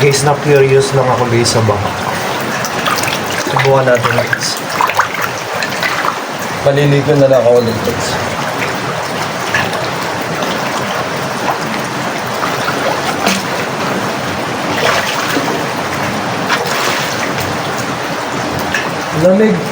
Guys, na curious lang ako guys sa baka. Subukan natin guys. Maliligo na lang ako ulit guys. Lamig.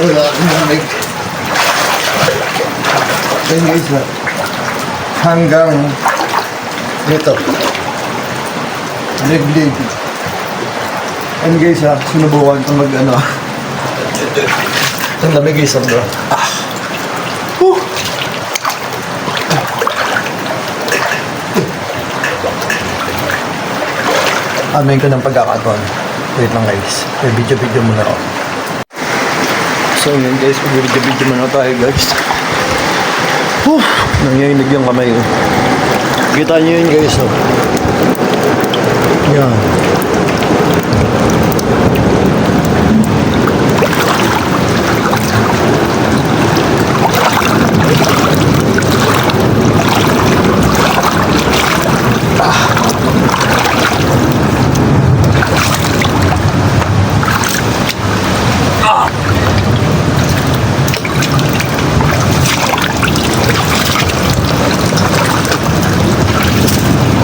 Wala akong lamig. Ayun guys na. Hanggang dito. Liglig. Ayun guys ha, sinubukan ko mag ano. Ang lamig guys, bro. Amin ko ng pagkakataon. Wait lang guys. May video-video muna ako. So yun guys, mag-video-video muna tayo guys. Whew! Nangyaynig yung kamay ko. Kita nyo yun guys oh.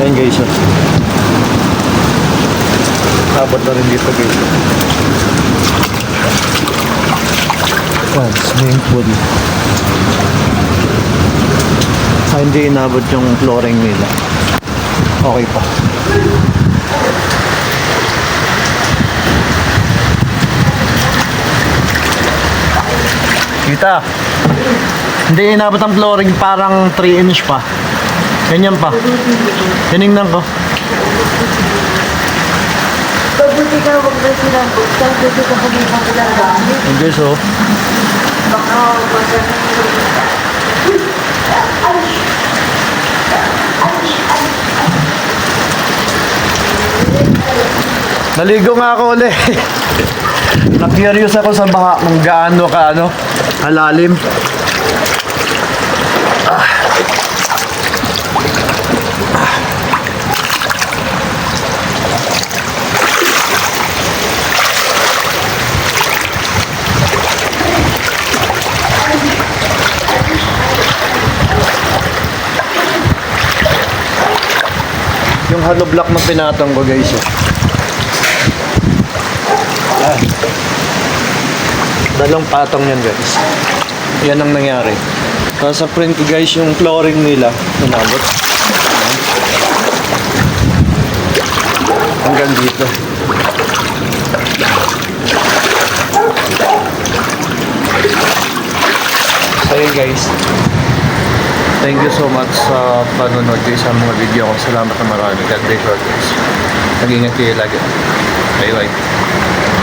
Yan guys oh. Tapos na rin dito guys. Yan, swimming pool. Ah, hindi inabot yung flooring nila. Okay pa. Kita. Hindi inabot ang flooring parang 3 inch pa. Ganyan pa. Tinignan ko. Mabuti ka, huwag na silang buksan kasi hindi ka guys oh. baka maganda Naligo nga ako uli. Na-curious ako sa baka kung gaano ka ano, halalim. Yung hollow block na pinatong ko guys. Oh. Yan. Dalawang patong yan guys. Yan ang nangyari. Tapos sa print guys, yung flooring nila, inabot. Hanggang dito. So yun guys. Thank you so much sa panonood guys sa mga video ko. Salamat na marami. God bless you. Nag-ingat kayo lagi. Bye bye.